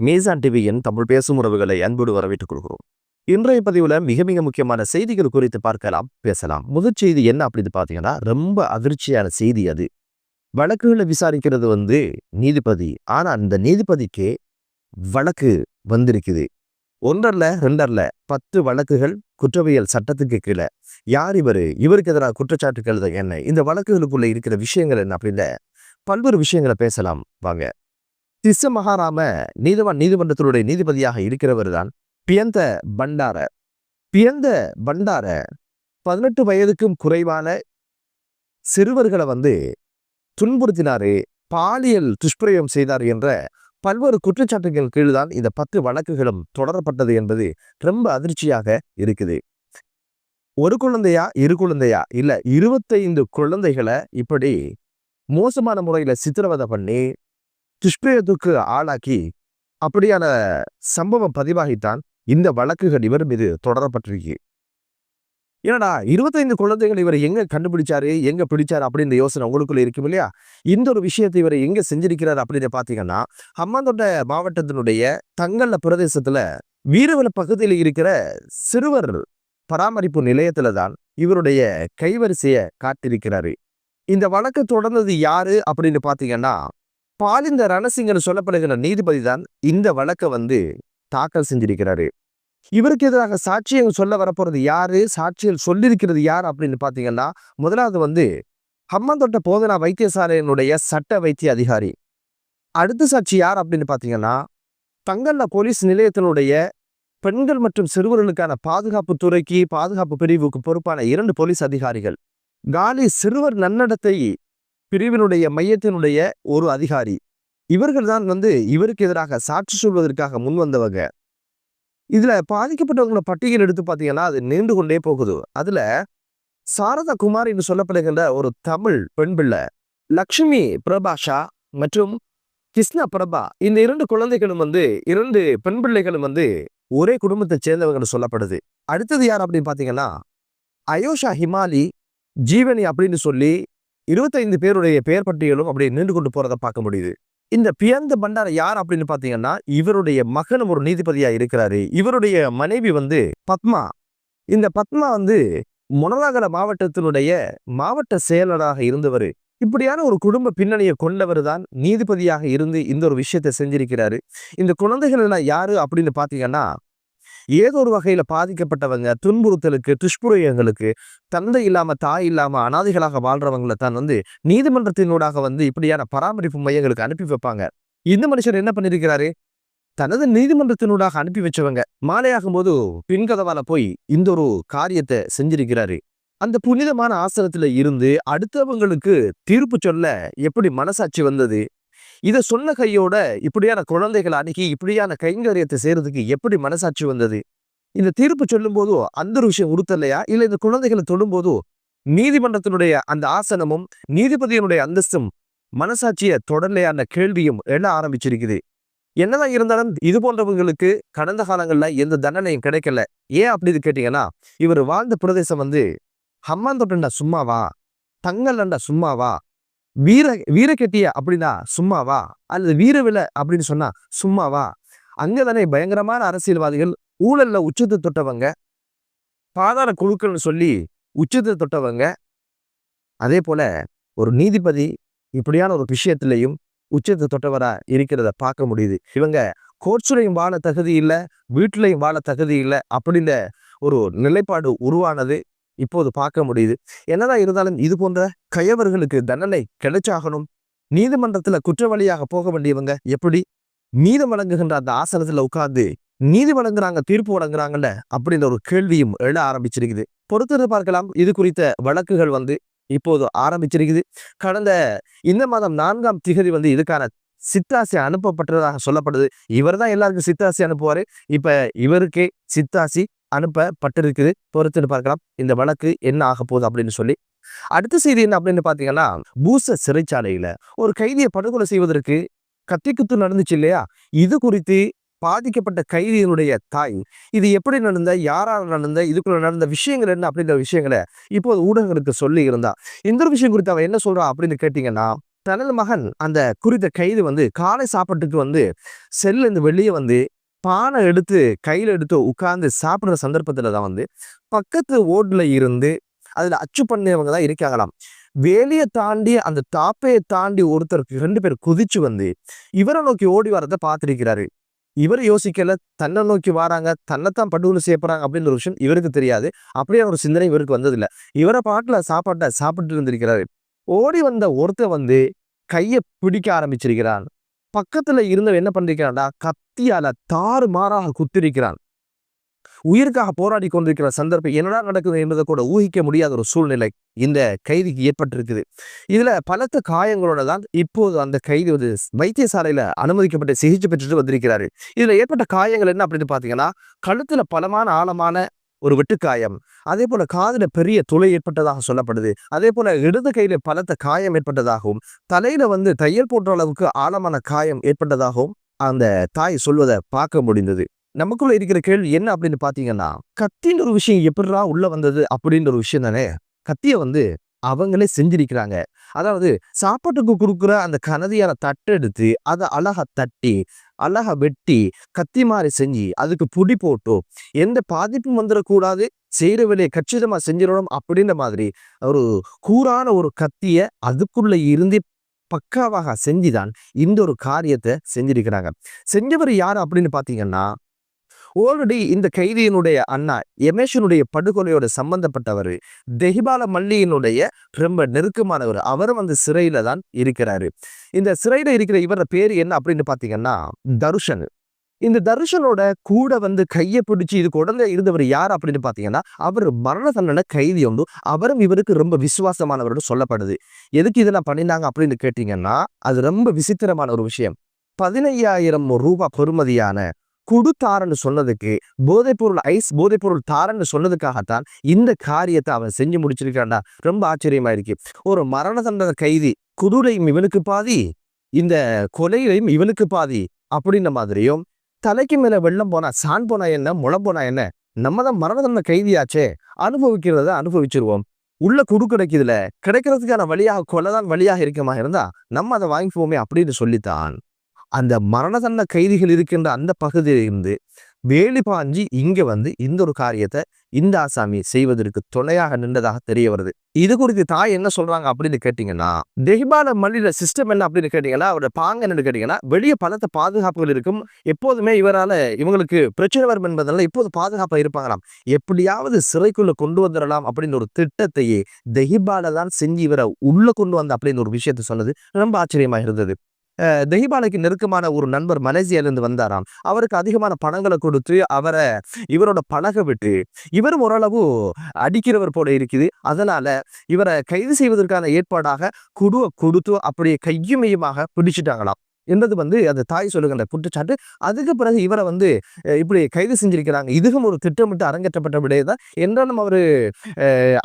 மேசான் டிவியின் தமிழ் பேசும் உறவுகளை அன்போடு வரவேற்றுக் கொள்கிறோம். இன்றைய பதிவுல மிக மிக முக்கியமான செய்திகள் குறித்து பார்க்கலாம் பேசலாம். முதற் செய்தி என்ன அப்படின்னு பாத்தீங்கன்னா ரொம்ப அதிர்ச்சியான செய்தி அது. வழக்குகளை விசாரிக்கிறது வந்து நீதிபதி. ஆனா அந்த நீதிபதிக்கு வழக்கு வந்திருக்குது. ஒன்றரில் ரெண்டரில் பத்து வழக்குகள் குற்றவியல் சட்டத்துக்கு கீழே. யார் இவரு? இவருக்கு எதிராக குற்றச்சாட்டுகள் என்ன? இந்த வழக்குகளுக்குள்ள இருக்கிற விஷயங்கள் என்ன அப்படின்னு பல்வேறு விஷயங்களை பேசலாம். வாங்க. திச மகாராம நீதிவான் நீதிமன்றத்தினுடைய நீதிபதியாக இருக்கிறவர் தான் பியந்த பண்டார. பியந்த பண்டார பதினெட்டு வயதுக்கும் குறைவான சிறுவர்களை வந்து துன்புறுத்தினாரு பாலியல் துஷ்பிரயோகம் செய்தார் என்ற பல்வேறு குற்றச்சாட்டுகள் கீழ்தான் இந்த பத்து வழக்குகளும் தொடரப்பட்டது என்பது ரொம்ப அதிர்ச்சியாக இருக்குது. ஒரு குழந்தையா இரு குழந்தையா? இல்ல இருபத்தைந்து குழந்தைகளை இப்படி மோசமான முறையில சித்திரவதை பண்ணி துஷ்பிரயத்துக்கு ஆளாக்கி அப்படியான சம்பவம் பதிவாகித்தான் இந்த வழக்குகள் இவர் மீது தொடரப்பட்டிருக்கு. ஏன்னா இருபத்தைந்து குழந்தைகள் இவர் எங்க கண்டுபிடிச்சாரு எங்க பிடிச்சாரு அப்படின்ற யோசனை உங்களுக்குள்ள இருக்கும் இல்லையா? இந்த ஒரு விஷயத்தை இவர் எங்க செஞ்சிருக்கிறார் அப்படின்னு பாத்தீங்கன்னா ஹம்மாந்தோட்ட மாவட்டத்தினுடைய தங்கல்ல பிரதேசத்துல வீரவல பகுதியில் இருக்கிற சிறுவர் பராமரிப்பு நிலையத்துல தான் இவருடைய கைவரிசையை காட்டிருக்கிறாரு இந்த வழக்கு தொடர்ந்தது யாரு அப்படின்னு பாத்தீங்கன்னா பாலிந்த ரணசிங்கன் சொல்லப்படுகிற நீதிபதி தான் இந்த வழக்கை வந்து தாக்கல் செஞ்சிருக்கிறாரு. இவருக்கு எதிராக சாட்சியம் சொல்ல வரப்போறது யாரு? சாட்சியம் சொல்லியிருக்கிறது யார் அப்படின்னு பாத்தீங்கன்னா முதலாவது வந்து ஹம்மந்தொட்ட போதனா வைத்தியசாலையினுடைய சட்ட வைத்திய அதிகாரி. அடுத்த சாட்சி யார் அப்படின்னு பாத்தீங்கன்னா தங்கல்ல போலீஸ் நிலையத்தினுடைய பெண்கள் மற்றும் சிறுவர்களுக்கான பாதுகாப்பு துறைக்கு பாதுகாப்பு பிரிவுக்கு பொறுப்பான இரண்டு போலீஸ் அதிகாரிகள். காலி சிறுவர் நன்னடத்தை பிரிவினுடைய மையத்தினுடைய ஒரு அதிகாரி. இவர்கள் தான் வந்து இவருக்கு எதிராக சாட்சி சொல்வதற்காக முன் வந்தவங்க. இதுல பாதிக்கப்பட்டவங்களோட பட்டியல் எடுத்து பார்த்தீங்கன்னா அது நீண்டு கொண்டே போகுது. அதுல சாரதா குமார் என்று சொல்லப்படுகின்ற ஒரு தமிழ் பெண் பிள்ளை லக்ஷ்மி பிரபாஷா மற்றும் கிருஷ்ணா பிரபா இந்த இரண்டு குழந்தைகளும் வந்து இரண்டு பெண் பிள்ளைகளும் வந்து ஒரே குடும்பத்தை சேர்ந்தவங்கன்னு சொல்லப்படுது. அடுத்தது யார் அப்படின்னு பாத்தீங்கன்னா அயோஷா ஹிமாலி ஜீவனி அப்படின்னு சொல்லி இருபத்தைந்து பேருடைய பெயர் பட்டியலும் அப்படியே நின்று கொண்டு போறதை பார்க்க முடியுது. இந்த பியந்த பண்டார யார் அப்படின்னு பாத்தீங்கன்னா இவருடைய மகனும் ஒரு நீதிபதியா இருக்கிறாரு. இவருடைய மனைவி வந்து பத்மா. இந்த பத்மா வந்து மொனராகல மாவட்டத்தினுடைய மாவட்ட செயலராக இருந்தவர். இப்படியான ஒரு குடும்ப பின்னணியை கொண்டவர் தான் நீதிபதியாக இருந்து இந்த ஒரு விஷயத்தை செஞ்சிருக்கிறாரு. இந்த குழந்தைகள் எல்லாம் யாரு அப்படின்னு பாத்தீங்கன்னா ஏதோ ஒரு வகையில பாதிக்கப்பட்டவங்க துன்புறுத்தலுக்கு துஷ்புரியங்களுக்கு தந்தை இல்லாம தாய் இல்லாம அனாதைகளாக வாழ்றவங்களை தான் வந்து நீதிமன்றத்தினூடாக வந்து இப்படியான பராமரிப்பு மையங்களுக்கு அனுப்பி வைப்பாங்க. இந்த மனுஷர் என்ன பண்ணியிருக்கிறாரு தனது நீதிமன்றத்தினூடாக அனுப்பி வச்சவங்க. மாலையாகும் போது பின்கதவால போய் இந்த ஒரு காரியத்தை செஞ்சிருக்கிறாரு. அந்த புனிதமான ஆசனத்துல இருந்து அடுத்தவங்களுக்கு தீர்ப்பு சொல்ல எப்படி மனசாட்சி வந்தது? இதை சொன்ன கையோட இப்படியான குழந்தைகளை அணுகி இப்படியான கைங்கரியத்தை செய்யறதுக்கு எப்படி மனசாட்சி வந்தது? இந்த தீர்ப்பு சொல்லும் போதோ அந்த ஒரு விஷயம் உறுத்தலையா? இல்ல இந்த குழந்தைகளை தொடும் போதோ நீதிமன்றத்தினுடைய அந்த ஆசனமும் நீதிபதியினுடைய அந்தஸ்தும் மனசாட்சியை தொடரலையான கேள்வியும் எழ ஆரம்பிச்சிருக்குது. என்னதான் இருந்தாலும் இது போன்றவங்களுக்கு கடந்த காலங்கள்ல எந்த தண்டனையும் கிடைக்கல. ஏன் அப்படின்னு கேட்டீங்கன்னா இவர் வாழ்ந்த பிரதேசம் வந்து ஹம்மாந்தோட்டண்டா சும்மாவா? தங்கல்லண்டா சும்மாவா? வீர வீரக்கெட்டிய அப்படின்னா சும்மாவா அல்லது வீரவில அப்படின்னு சொன்னா சும்மாவா அங்கதானே பயங்கரமான அரசியல்வாதிகள் ஊழல்ல உச்சத்தை தொட்டவங்க. பாதாள குழுக்கள்னு சொல்லி உச்சத்தை தொட்டவங்க. அதே போல ஒரு நீதிபதி இப்படியான ஒரு விஷயத்திலையும் உச்சத்தை தொட்டவரா இருக்கிறத பார்க்க முடியுது. இவங்க கோர்ட்ஸ்லையும் வாழ தகுதி இல்லை வீட்டிலையும் வாழ தகுதி இல்லை அப்படின்ற ஒரு நிலைப்பாடு உருவானது இப்போது பார்க்க முடியுது. என்னதான் இருந்தாலும் இது போன்ற கயவர்களுக்கு தண்டனை கிடைச்சாகணும். நீதிமன்றத்துல குற்றவாளியாக போக வேண்டியவங்க எப்படி? நீதி வழங்குகின்ற அந்த ஆசனத்துல உட்கார்ந்து நீதி வழங்குறாங்க தீர்ப்பு வழங்குறாங்கல்ல அப்படின்ற ஒரு கேள்வியும் எழ ஆரம்பிச்சிருக்குது. பொறுத்திருந்து பார்க்கலாம். இது குறித்த வழக்குகள் வந்து இப்போது ஆரம்பிச்சிருக்குது. கடந்த இந்த மாதம் நான்காம் திகதி வந்து இதுக்கான சித்தாசி அனுப்பப்பட்டதாக சொல்லப்படுது. இவர் தான் எல்லாருக்கும் சித்தாசி அனுப்புவாரு. இப்ப இவருக்கே சித்தாசி அனுப்பப்பட்டிருக்குது பொறுத்துன்னு பார்க்கலாம். இந்த வழக்கு என்ன ஆக போகுது அப்படின்னு சொல்லி. அடுத்த செய்தி என்ன அப்படின்னு பார்த்தீங்கன்னா பூச சிறைச்சாலையில் ஒரு கைதியை படுகொலை செய்வதற்கு கத்திக்குத்து நடந்துச்சு இல்லையா? இது குறித்து பாதிக்கப்பட்ட கைதியினுடைய தாய் இது எப்படி நடந்த யாரால் நடந்த இதுக்குள்ள நடந்த விஷயங்கள் என்ன அப்படின்ற விஷயங்களை இப்போது ஊடகங்களுக்கு சொல்லி இருந்தா. இந்த ஒரு விஷயம் குறித்து அவன் என்ன சொல்றா அப்படின்னு கேட்டீங்கன்னா தனது மகன் அந்த குறித்த கைது வந்து காலை சாப்பாட்டுக்கு வந்து செல்ல இருந்து வெளியே வந்து பானை எடுத்து கையில் எடுத்து உட்கார்ந்து சாப்பிட்ற சந்தர்ப்பத்தில் தான் வந்து பக்கத்து ஓட்டில் இருந்து அதில் அச்சு பண்ணவங்க தான் இருக்காங்களாம். வேலையை தாண்டி அந்த தாப்பையை தாண்டி ஒருத்தருக்கு ரெண்டு பேர் குதிச்சு வந்து இவரை நோக்கி ஓடி வரதை பார்த்துருக்கிறாரு. இவர் யோசிக்கல தன்னை நோக்கி வராங்க தன்னைத்தான் படுகொலை செய்யப்படுறாங்க அப்படின்ற ஒரு விஷயம் இவருக்கு தெரியாது. அப்படியே ஒரு சிந்தனை இவருக்கு வந்ததில்லை. இவரை பாட்டில் சாப்பாட்டை சாப்பிட்டு இருந்திருக்கிறாரு. ஓடி வந்த ஒருத்தர் வந்து கையை பிடிக்க ஆரம்பிச்சிருக்கிறான் பக்கத்துல இருந்தவன் என்ன பண்ணிருக்கிறான்டா? கத்தியால தாறு மாறாக குத்திருக்கிறான். உயிருக்காக போராடி கொண்டிருக்கிற சந்தர்ப்பம் என்னடா நடக்குது என்பதை கூட ஊகிக்க முடியாத ஒரு சூழ்நிலை இந்த கைதிக்கு ஏற்பட்டிருக்குது. இதுல பலத்த காயங்களோட தான் இப்போது அந்த கைதி வந்து வைத்தியசாலையில அனுமதிக்கப்பட்டு சிகிச்சை பெற்றுட்டு வந்திருக்கிறாரு. இதுல ஏற்பட்ட காயங்கள் என்ன அப்படின்னு பாத்தீங்கன்னா கழுத்துல பலமான ஆழமான ஒரு வெட்டுக்காயம். அதே போல காதில் பெரிய துளை ஏற்பட்டதாக சொல்லப்படுது. அதே போல இடது கையில் பலத்த காயம் ஏற்பட்டதாகவும் தலையில வந்து தையல் போன்ற அளவுக்கு ஆழமான காயம் ஏற்பட்டதாகவும் அந்த தாய் சொல்வதை பார்க்க முடிந்தது. நமக்குள்ள இருக்கிற கேள்வி என்ன அப்படின்னு பாத்தீங்கன்னா கத்தின்ற ஒரு விஷயம் எப்படிடா உள்ள வந்தது அப்படின்ற ஒரு விஷயம் தானே? கத்தியை வந்து அவங்களே செஞ்சிருக்கிறாங்க. அதாவது சாப்பாட்டுக்கு கொடுக்குற அந்த கனதியான தட்டெடுத்து அதை அழகா தட்டி அழகா வெட்டி கத்தி மாதிரி செஞ்சு அதுக்கு புடி போட்டோ எந்த பாதிப்பும் வந்துடக்கூடாது செய்கிற வேலையை கச்சிதமாக செஞ்சிடணும் அப்படின்ற மாதிரி ஒரு கூரான ஒரு கத்தியை அதுக்குள்ள இருந்து பக்காவாக செஞ்சுதான் இந்த ஒரு காரியத்தை செஞ்சிருக்கிறாங்க. செஞ்சவர் யார் அப்படின்னு பார்த்தீங்கன்னா ஆல்ரெடி இந்த கைதியினுடைய அண்ணா எமேஷனுடைய படுகொலையோட சம்பந்தப்பட்டவர் தெஹிபால மல்லியினுடைய ரொம்ப நெருக்கமானவர் அவரும் அந்த சிறையில தான் இருக்கிறாரு. இந்த சிறையில இருக்கிற இவரோட பேர் என்ன அப்படின்னு பாத்தீங்கன்னா தருஷன். இந்த தர்ஷனோட கூட வந்து கையை பிடிச்சி இதுக்கு உடனே இருந்தவர் யார் அப்படின்னு பார்த்தீங்கன்னா அவர் மரண தண்டனை கைதி உண்டு. அவரும் இவருக்கு ரொம்ப விசுவாசமானவர்னு சொல்லப்படுது. எதுக்கு இதெல்லாம் பண்ணினாங்க அப்படின்னு கேட்டீங்கன்னா அது ரொம்ப விசித்திரமான ஒரு விஷயம். பதினையாயிரம் ரூபாய் பெறுமதியான குடுத்தாரன்னு சொன்னதுக்கு போதைப்பொருள் ஐஸ் போதைப்பொருள் தாரன்னு சொன்னதுக்காகத்தான் இந்த காரியத்தை அவன் செஞ்சு முடிச்சிருக்கான்டா ரொம்ப ஆச்சரியமா இருக்கு ஒரு மரண தண்டனை கைதி குதிரையும் இவனுக்கு பாதி இந்த கொலையிலையும் இவனுக்கு பாதி அப்படின்ன மாதிரியும் தலைக்கு மேல வெள்ளம் போனா சான் போனா என்ன முளம் போனா என்ன நம்ம தான் மரண தண்டனை கைதியாச்சே அனுபவிக்கிறத அனுபவிச்சிருவோம். உள்ள குடு கிடைக்குதுல கிடைக்கிறதுக்கான வழியாக கொலைதான் வழியாக இருக்கமா இருந்தா நம்ம அதை வாங்கிக்குவோமே அப்படின்னு சொல்லித்தான். அந்த மரண தண்ட கைதிகள் இருக்கின்ற அந்த பகுதியிலிருந்து வேலி பாஞ்சி இங்க வந்து இந்த ஒரு காரியத்தை இந்த ஆசாமி செய்வதற்கு துணையாக நின்றதாக தெரிய வருது. இது குறித்து தாய் என்ன சொல்றாங்க அப்படின்னு கேட்டீங்கன்னா தெஹிபால மல்லியில சிஸ்டம் என்ன அப்படின்னு கேட்டீங்கன்னா அவரோட பாங்க என்னன்னு கேட்டீங்கன்னா வெளியே பலத்த பாதுகாப்புகள் இருக்கும். எப்போதுமே இவரால இவங்களுக்கு பிரச்சனை வரும் என்பதனால இப்போது பாதுகாப்பா இருப்பாங்களாம். எப்படியாவது சிறைக்குள்ள கொண்டு வந்துடலாம் அப்படின்னு ஒரு திட்டத்தையே தெஹிபால தான் செஞ்சு இவரை உள்ள கொண்டு வந்த அப்படின்னு ஒரு விஷயத்த சொன்னது ரொம்ப ஆச்சரியமா இருந்தது. தெஹிபாலைக்கு நெருக்கமான ஒரு நண்பர் மலேசியாவிலிருந்து வந்தாராம். அவருக்கு அதிகமான பணங்களை கொடுத்து அவரை இவரோட பழக விட்டு இவரும் ஓரளவு அடிக்கிறவர் போல இருக்குது. அதனால இவரை கைது செய்வதற்கான ஏற்பாடாக குடுவை கொடுத்து அப்படியே கையுமையுமாக பிடிச்சிட்டாங்களாம். என்பது வந்து அந்த தாய் சொல்லுகின்ற குற்றச்சாட்டு. அதுக்கு பிறகு இவரை வந்து இப்படி கைது செஞ்சிருக்கிறாங்க. இதுவும் ஒரு திட்டமிட்டு அரங்கேற்றப்பட்ட விடையே தான் என்றாலும் அவர்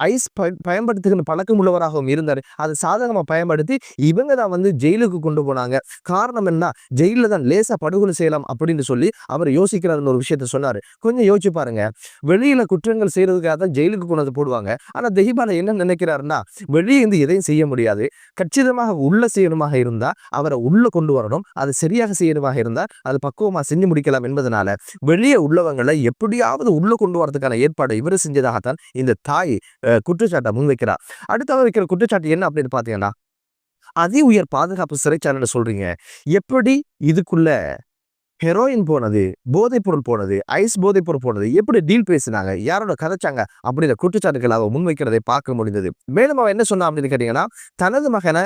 ஐஸ் பயன்படுத்துகின்ற பழக்கம் உள்ளவராகவும் இருந்தார். அதை சாதகமாக பயன்படுத்தி இவங்க தான் வந்து ஜெயிலுக்கு கொண்டு போனாங்க. காரணம் என்ன? ஜெயிலில் தான் லேசாக படுகொலை செய்யலாம் அப்படின்னு சொல்லி அவர் யோசிக்கிறாருன்னு ஒரு விஷயத்த சொன்னார். கொஞ்சம் யோசிச்சு பாருங்க. வெளியில் குற்றங்கள் செய்கிறதுக்காக தான் ஜெயிலுக்கு கொண்டு வந்து போடுவாங்க. ஆனால் தெஹிபால என்ன நினைக்கிறாருன்னா வெளியே இருந்து எதையும் செய்ய முடியாது. கச்சிதமாக உள்ள செய்யணுமாக இருந்தால் அவரை உள்ளே கொண்டு வரணும். வரணும் அது சரியாக செய்யணுமாக இருந்தால் அது பக்குவமாக செஞ்சு முடிக்கலாம் என்பதனால வெளியே உள்ளவங்களை எப்படியாவது உள்ளே கொண்டு வரதுக்கான ஏற்பாடு இவர் செஞ்சதாகத்தான் இந்த தாய் குற்றச்சாட்டை முன்வைக்கிறார். அடுத்த வைக்கிற குற்றச்சாட்டு என்ன அப்படின்னு பார்த்தீங்கன்னா அதி உயர் பாதுகாப்பு சிறைச்சாலைன்னு சொல்றீங்க. எப்படி இதுக்குள்ள ஹெரோயின் போனது போதைப்பொருள் போனது ஐஸ் போதைப்பொருள் போனது எப்படி டீல் பேசினாங்க யாரோட கதைச்சாங்க அப்படின்ற குற்றச்சாட்டுகள் அவ முன்வைக்கிறதை பார்க்க முடிந்தது. மேலும் அவன் என்ன சொன்னா அப்படின்னு கேட்டீங்கன்னா தனது மகனை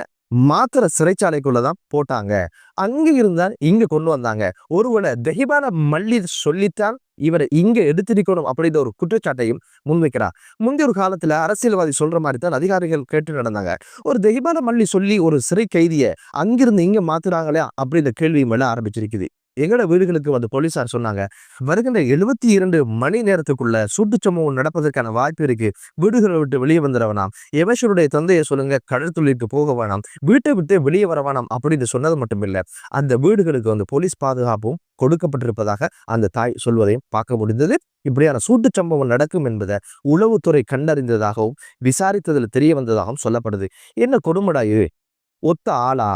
மாத்திர சிறைச்சாலைக்குள்ளதான் போட்டாங்க. அங்க இருந்தால் இங்க கொண்டு வந்தாங்க. ஒருவனை தெஹிபான மல்லி சொல்லித்தான் இவரை இங்க எடுத்திருக்கணும் அப்படின்ற ஒரு குற்றச்சாட்டையும் முன்வைக்கிறார். முந்தைய ஒரு காலத்துல அரசியல்வாதி சொல்ற மாதிரி தான் அதிகாரிகள் கேட்டு நடந்தாங்க. ஒரு தெஹிபான மல்லி சொல்லி ஒரு சிறை கைதியை அங்கிருந்து இங்க மாத்துறாங்களே அப்படின்ற கேள்வியும் எல்லாம் ஆரம்பிச்சிருக்குது. எங்களோட வீடுகளுக்கு வந்து போலீசார் சொன்னாங்க வருகின்ற எழுபத்தி இரண்டு மணி நேரத்துக்குள்ள சூட்டு சம்பவம் நடப்பதற்கான வாய்ப்பு இருக்கு. வீடுகளை விட்டு வெளியே வந்துட வேணாம். எவசருடைய தந்தையை சொல்லுங்க கடல் போக வேணாம். வீட்டை விட்டு வெளியே வர வேணாம் அப்படின்னு சொன்னது மட்டும் இல்லை அந்த வீடுகளுக்கு வந்து போலீஸ் பாதுகாப்பும் கொடுக்கப்பட்டிருப்பதாக அந்த தாய் சொல்வதையும் பார்க்க முடிந்தது. இப்படியான சூட்டு சம்பவம் நடக்கும் என்பதை உளவுத்துறை கண்டறிந்ததாகவும் விசாரித்ததில் தெரிய வந்ததாகவும் சொல்லப்படுது. என்ன கொடுமடா இது? ஒத்த ஆளா?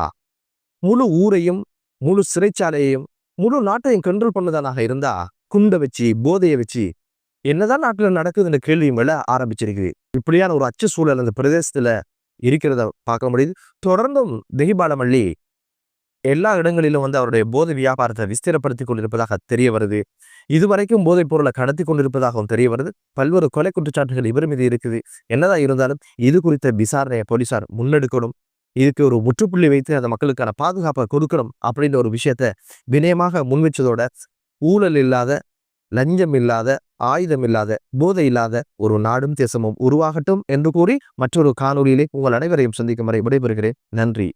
முழு ஊரையும் முழு சிறைச்சாலையையும் முழு நாட்டையும் கண்ட்ரோல் பண்ணதானாக இருந்தா குண்டை வச்சு போதையை வச்சு என்னதான் நாட்டுல நடக்குதுன்னு கேள்வி மேல ஆரம்பிச்சிருக்குது. இப்படியான ஒரு அச்சு சூழல் அந்த பிரதேசத்துல இருக்கிறத பார்க்க முடியுது. தொடர்ந்தும் தெஹிபாலமல்லி எல்லா இடங்களிலும் வந்து அவருடைய போதை வியாபாரத்தை விஸ்திரப்படுத்தி கொண்டிருப்பதாக தெரிய வருது. இதுவரைக்கும் போதைப் பொருளை கடத்தி கொண்டிருப்பதாகவும் தெரிய வருது. பல்வேறு கொலை குற்றச்சாட்டுகள் இவர் மீது இருக்குது. என்னதான் இருந்தாலும் இது குறித்த விசாரணையை போலீசார் முன்னெடுக்கணும். இதுக்கு ஒரு முற்றுப்புள்ளி வைத்து அந்த மக்களுக்கான பாதுகாப்பை கொடுக்கணும் அப்படின்ற ஒரு விஷயத்த வினயமாக முன்வச்சதோட ஊழல் இல்லாத லஞ்சம் இல்லாத ஆயுதம் இல்லாத போதை இல்லாத ஒரு நாடும் தேசமும் உருவாகட்டும் என்று கூறி மற்றொரு காணொலியிலே உங்கள் அனைவரையும் சந்திக்கும் வரை விடைபெறுகிறேன். நன்றி.